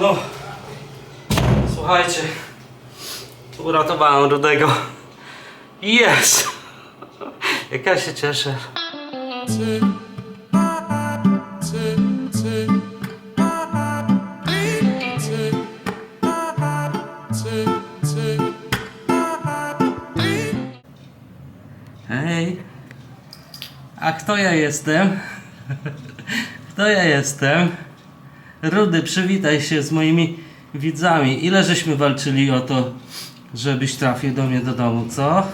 No, słuchajcie, uratowałem Rudego. Jest! Jak ja się cieszę. Hej, a kto ja jestem? Kto ja jestem? Rudy, przywitaj się z moimi widzami. Ile żeśmy walczyli o to, żebyś trafił do mnie do domu, co?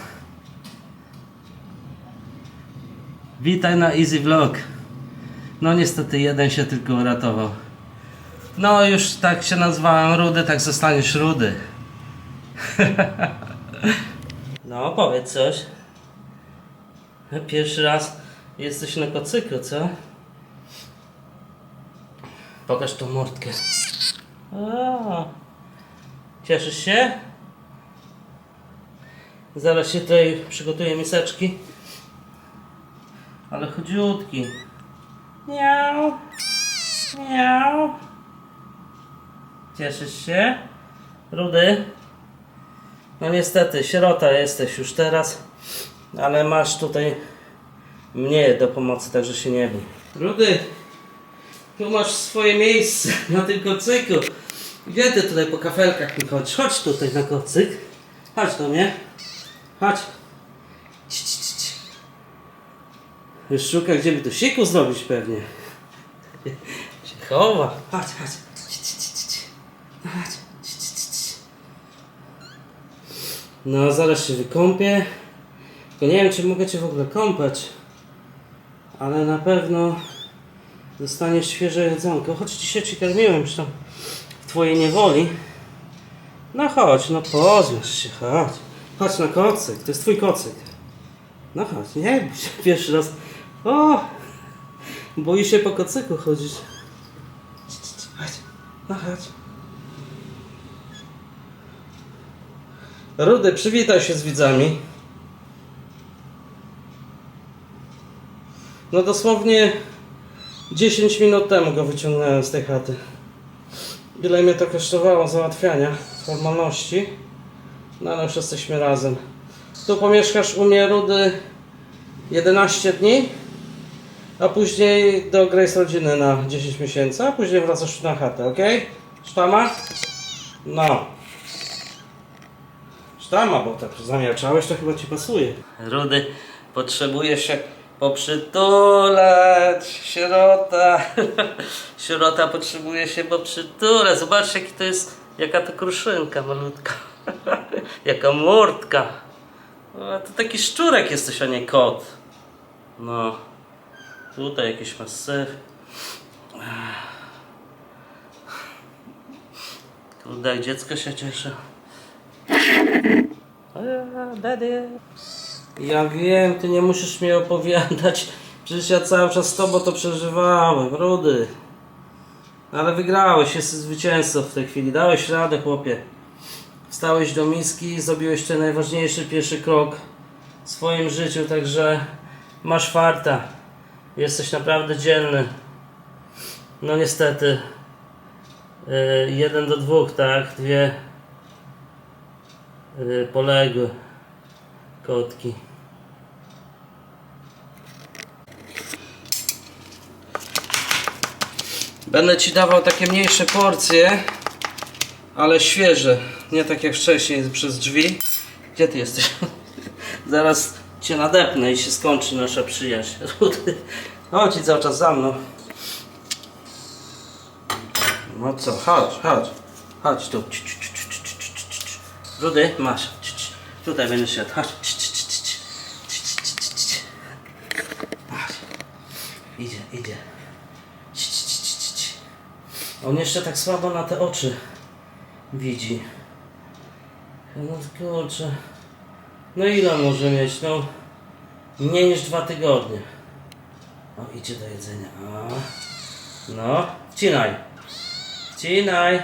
Witaj na Easy Vlog. No niestety jeden się tylko uratował. No już tak się nazwałem Rudy, tak zostaniesz Rudy. no powiedz coś. Pierwszy raz jesteś na kocyku, co? Pokaż tą mordkę. A, cieszysz się? Zaraz się tutaj przygotuję miseczki. Ale chudziutki. Miau. Miau. Cieszysz się? Rudy? No niestety, sierota jesteś już teraz. Ale masz tutaj mnie do pomocy, także się nie bój. Rudy, tu masz swoje miejsce na tym kocyku. Gdzie tutaj po kafelkach mi chodź? Chodź tutaj na kocyk. Chodź do mnie. Chodź. Ci, ci, ci, ci. Już szuka, gdzie by tu siku zrobić pewnie. Się chowa. Chodź, chodź. Ci, ci, ci, ci, Chodź. Ci, ci, ci, ci. No, zaraz się wykąpię. Tylko nie wiem, czy mogę Cię w ogóle kąpać. Ale na pewno dostaniesz świeże jedzonko. Choć dzisiaj Ci karmiłem tam w Twojej niewoli. No chodź, no pozmiesz się, chodź. Chodź na kocyk, to jest Twój kocyk. No chodź, nie bój się pierwszy raz. O! Boi się po kocyku chodzić. Chodź, no chodź. Rudy, przywitaj się z widzami. No dosłownie 10 minut temu go wyciągnąłem z tej chaty. Ile mnie to kosztowało załatwiania formalności. No ale już jesteśmy razem. Tu pomieszkasz u mnie Rudy 11 dni, a później do Grace rodziny na 10 miesięcy, a później wracasz na chatę, ok? Sztama? No. Sztama, bo tak zamiarczałeś, to chyba ci pasuje. Rudy, potrzebuje się poprzytulać. Sierota. Sierota potrzebuje się poprzytulać. Zobaczcie, jaki to jest, jaka to kruszynka malutka. jaka mordka. O, to taki szczurek jesteś, a nie kot. No. Tutaj jakiś masyw. Kurde, jak dziecko się cieszy. Daddy. Ja wiem, ty nie musisz mi opowiadać. Przecież ja cały czas z tobą to przeżywałem, Rudy. Ale wygrałeś, jesteś zwycięzcą w tej chwili. Dałeś radę, chłopie. Wstałeś do miski, zrobiłeś ten najważniejszy pierwszy krok w swoim życiu, także masz farta. Jesteś naprawdę dzielny. No niestety. Yy, jeden do dwóch, tak? Dwie yy, poległy kotki. Będę ci dawał takie mniejsze porcje, ale świeże. Nie tak jak wcześniej przez drzwi. Gdzie ty jesteś? Zaraz cię nadepnę i się skończy nasza przyjaźń. Chodź i cały czas za mną. No co, chodź, chodź. Chodź tu. Rudy, masz. Tutaj będziesz szedł. Chodź. Ci, ci, ci, ci, ci. Ci, ci, ci, ci, ci. Chodź. Idzie, idzie. Ci, ci, ci, ci, ci, ci. On jeszcze tak słabo na te oczy widzi. No kurczę. No ile może mieć? No mniej niż dwa tygodnie. O, idzie do jedzenia. O. No, wcinaj. Wcinaj.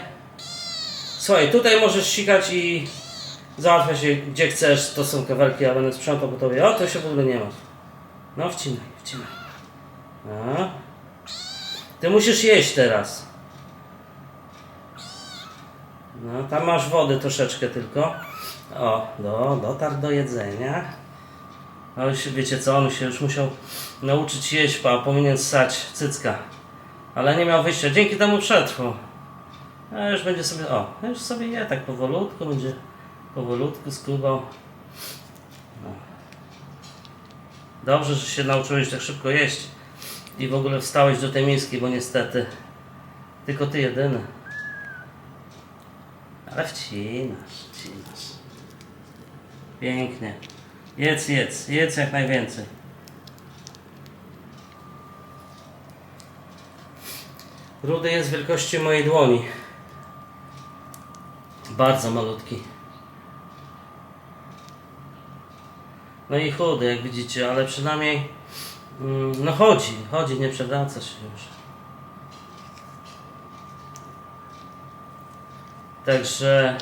Słuchaj, tutaj możesz sikać i załatwia się gdzie chcesz. To są kawałki, ja będę sprzątał po tobie. O, to się w ogóle nie ma. No, wcinaj, wcinaj. O. Ty musisz jeść teraz. No, tam masz wody troszeczkę tylko. O, do, dotarł do jedzenia. Już wiecie co, on się już musiał nauczyć jeść, a powinien ssać cycka. Ale nie miał wyjścia, dzięki temu przetrwał. A już będzie sobie, o, już sobie je tak powolutku, będzie powolutku skubał. No. Dobrze, że się nauczyłeś tak szybko jeść i w ogóle wstałeś do tej miski, bo niestety tylko ty jedyny. Ale wcinasz, wcinasz. Pięknie. Jedz, jedz, jedz jak najwięcej. Rudy jest wielkości mojej dłoni. Bardzo malutki. No i chudy, jak widzicie, ale przynajmniej mm, no chodzi, chodzi, nie przewraca się już. Także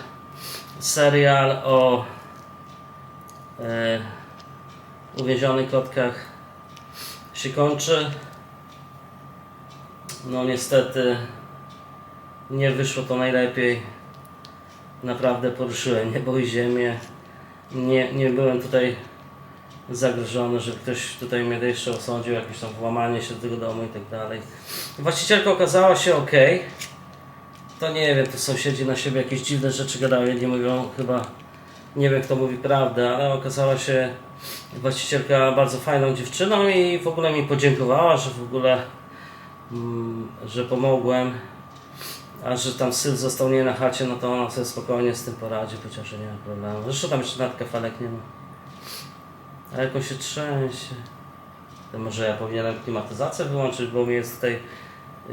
serial o e, uwięzionych kotkach się kończy. No niestety nie wyszło to najlepiej. Naprawdę poruszyłem niebo i ziemię. Nie, nie byłem tutaj zagrożony, że ktoś tutaj mnie jeszcze osądził, jakieś tam włamanie się do tego domu i tak dalej. Właścicielka okazała się ok. To nie wiem, to sąsiedzi na siebie jakieś dziwne rzeczy gadały, nie mówią chyba, nie wiem kto mówi prawdę, ale okazała się właścicielka bardzo fajną dziewczyną i w ogóle mi podziękowała, że w ogóle, mm, że pomogłem. A że tam syn został nie na chacie, no to ona sobie spokojnie z tym poradzi, chociaż nie ma problemu. Zresztą tam jeszcze nawet kafelek nie ma. A jak on się trzęsie. To może ja powinienem klimatyzację wyłączyć, bo mi jest tutaj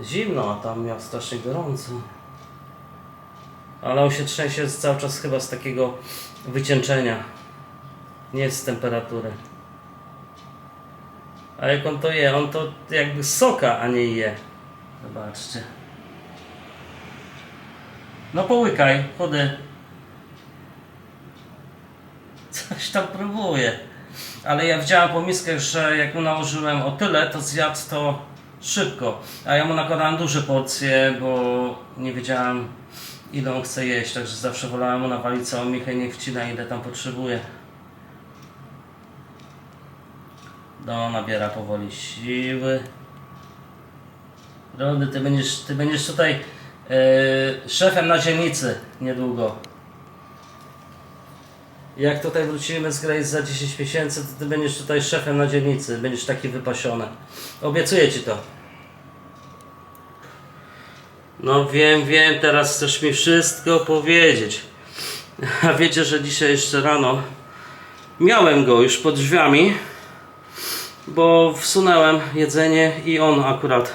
zimno, a tam miał strasznie gorąco. Ale on się trzęsie cały czas chyba z takiego wycieńczenia. Nie z temperatury. A jak on to je? On to jakby soka, a nie je. Zobaczcie. No połykaj, chody. Coś tam próbuje. Ale ja widziałem po miskach, że jak mu nałożyłem o tyle, to zjadł to szybko. A ja mu nakładałem duże porcje, bo nie wiedziałem ile on chce jeść. Także zawsze wolałem mu nawalić całą michę niech wcina ile tam potrzebuje. No, nabiera powoli siły. Rody, ty będziesz, ty będziesz tutaj e, szefem na dzielnicy niedługo. Jak tutaj wrócimy z Grace za 10 miesięcy, to ty będziesz tutaj szefem na dzielnicy. Będziesz taki wypasiony. Obiecuję ci to. No wiem, wiem, teraz chcesz mi wszystko powiedzieć. A wiecie, że dzisiaj jeszcze rano miałem go już pod drzwiami, bo wsunąłem jedzenie i on akurat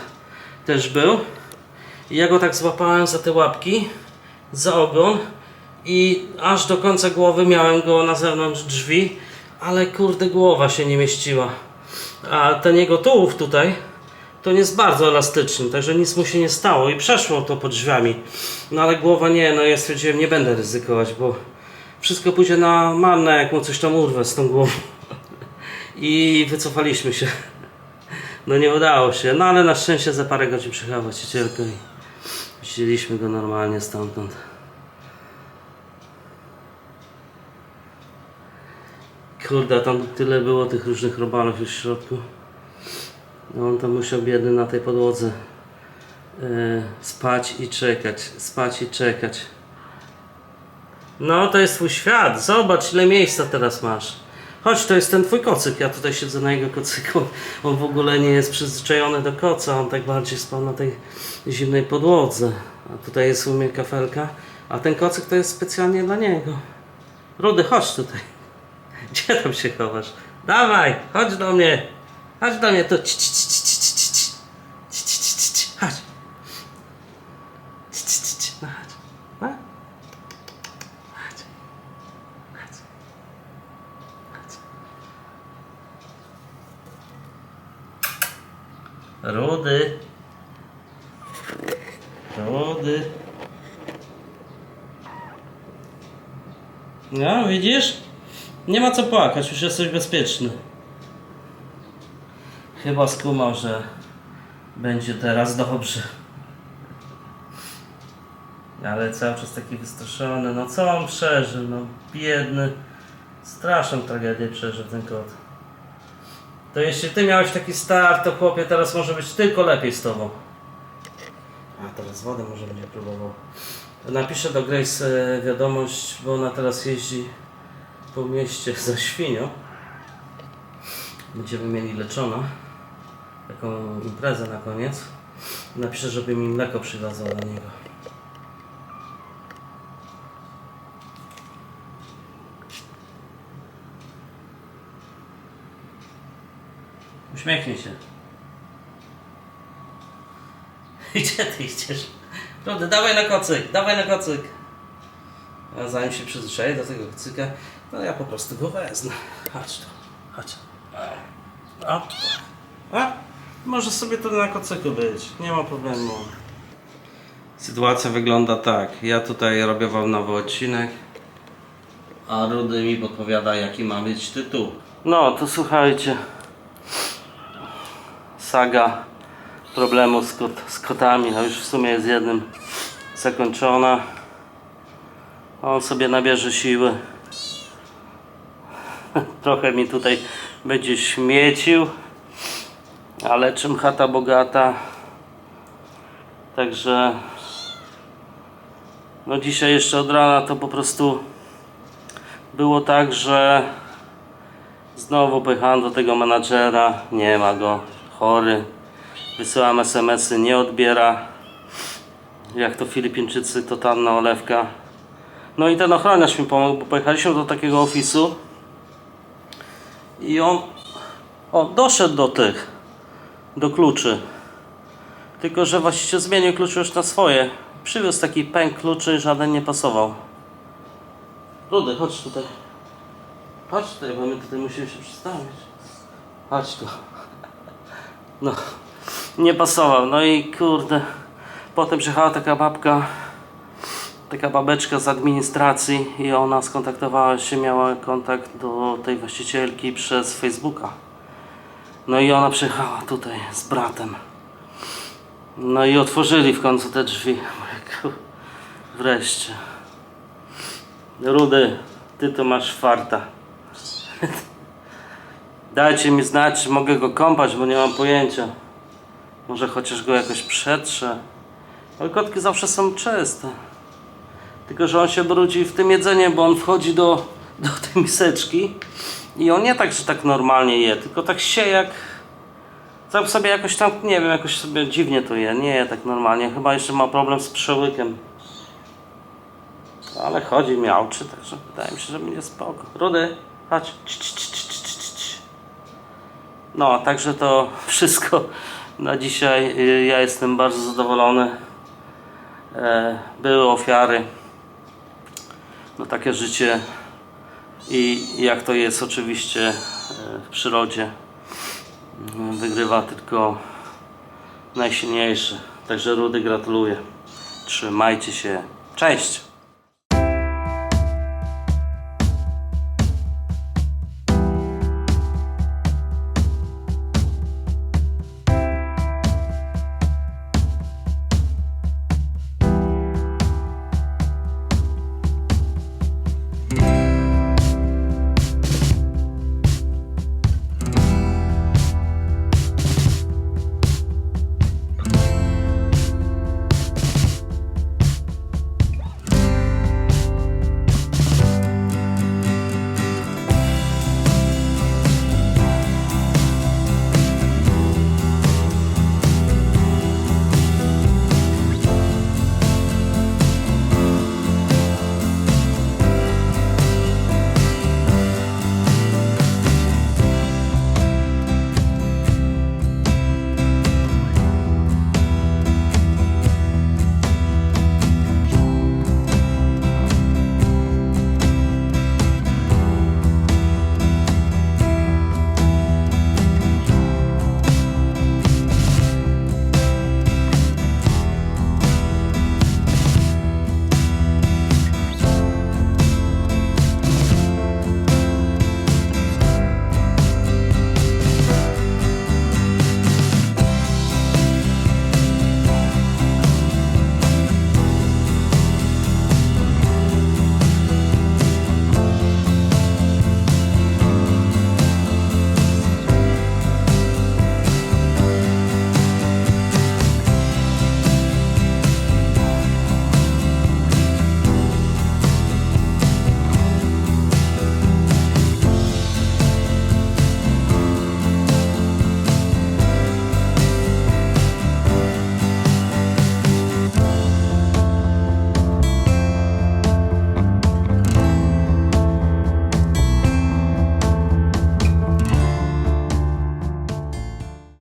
też był. I ja go tak złapałem za te łapki, za ogon i aż do końca głowy miałem go na zewnątrz drzwi, ale kurde głowa się nie mieściła. A ten jego tułów tutaj to nie jest bardzo elastyczny, także nic mu się nie stało i przeszło to pod drzwiami. No ale głowa nie, no ja stwierdziłem nie będę ryzykować, bo wszystko pójdzie na mannę, jak mu coś tam urwę z tą głową. I wycofaliśmy się. No nie udało się, no ale na szczęście za parę godzin przyjechała właścicielka i wzięliśmy go normalnie stamtąd. Kurde, tam tyle było tych różnych robalów już w środku. No on tam musiał biedny na tej podłodze e, spać i czekać, spać i czekać. No to jest twój świat, zobacz ile miejsca teraz masz. Chodź, to jest ten twój kocyk, ja tutaj siedzę na jego kocyku. On w ogóle nie jest przyzwyczajony do koca, on tak bardziej spał na tej zimnej podłodze. A tutaj jest u mnie kafelka, a ten kocyk to jest specjalnie dla niego. Rudy, chodź tutaj. Gdzie tam się chowasz? Dawaj, chodź do mnie. Chodź do mnie tu. Ci, ci, ci, ci, ci, ci, ci. Ci, ci, ci, ci, ci. Chodź. Ci, ci, ci, ci. No chodź. No. Chodź. Chodź. Chodź. Rudy. Rudy. No, widzisz? Nie ma co płakać, już jesteś bezpieczny. Chyba skumał, że będzie teraz dobrze. Ale cały czas taki wystraszony. No co on przeżył? No biedny. Straszną tragedię przeżył ten kot. To jeśli ty miałeś taki start, to chłopie, teraz może być tylko lepiej z tobą. A teraz wodę może będzie próbował. Napiszę do Grace e, wiadomość, bo ona teraz jeździ po mieście za świnią. Będziemy mieli leczona. Taką imprezę na koniec. Napiszę, żeby mi mleko przywiozła dla niego. Uśmiechnij się. Gdzie ty idziesz? Rudy, dawaj na kocyk, dawaj na kocyk. A zanim się przyzwyczaję do tego kocyka, no ja po prostu go wezmę. Chodź tu, chodź. A, a, może sobie to na kocyku być, nie ma problemu. Sytuacja wygląda tak. Ja tutaj robię wam nowy odcinek, a Rudy mi podpowiada jaki ma być tytuł. No to słuchajcie. Saga problemu z, kot, z kotami, no już w sumie jest jednym zakończona. On sobie nabierze siły. Trochę mi tutaj będzie śmiecił, ale czym chata bogata. Także no dzisiaj jeszcze od rana to po prostu było tak, że znowu pojechałem do tego menadżera, nie ma go, chory. Wysyłam SMS-y, nie odbiera. Jak to Filipińczycy, totalna olewka. No i ten ochroniarz mi pomógł, bo pojechaliśmy do takiego ofisu i on, on doszedł do tych, do kluczy. Tylko, że właściciel zmienił klucze już na swoje. Przywiózł taki pęk kluczy żaden nie pasował. Rudy, chodź tutaj. Chodź tutaj, bo my tutaj musimy się przedstawić. Chodź tu. No, nie pasował. No i kurde. Potem przyjechała taka babka, taka babeczka z administracji i ona skontaktowała się, miała kontakt do tej właścicielki przez Facebooka. No i ona przyjechała tutaj z bratem. No i otworzyli w końcu te drzwi. Wreszcie. Rudy, ty to masz farta. Dajcie mi znać, czy mogę go kąpać, bo nie mam pojęcia. Może chociaż go jakoś przetrze. Ale kotki zawsze są czyste. Tylko, że on się brudzi w tym jedzeniu, bo on wchodzi do, do tej miseczki i on nie tak, że tak normalnie je, tylko tak się jak... Sam sobie jakoś tam, nie wiem, jakoś sobie dziwnie to je, nie je tak normalnie. Chyba jeszcze ma problem z przełykiem. Ale chodzi, miałczy, także wydaje mi się, że będzie spoko. Rudy, chodź. No, także to wszystko na dzisiaj. Ja jestem bardzo zadowolony. E, Były ofiary. No takie życie i jak to jest oczywiście e, w przyrodzie. Mm, Wygrywa tylko najsilniejszy. Także Rudy gratuluję. Trzymajcie się. Cześć!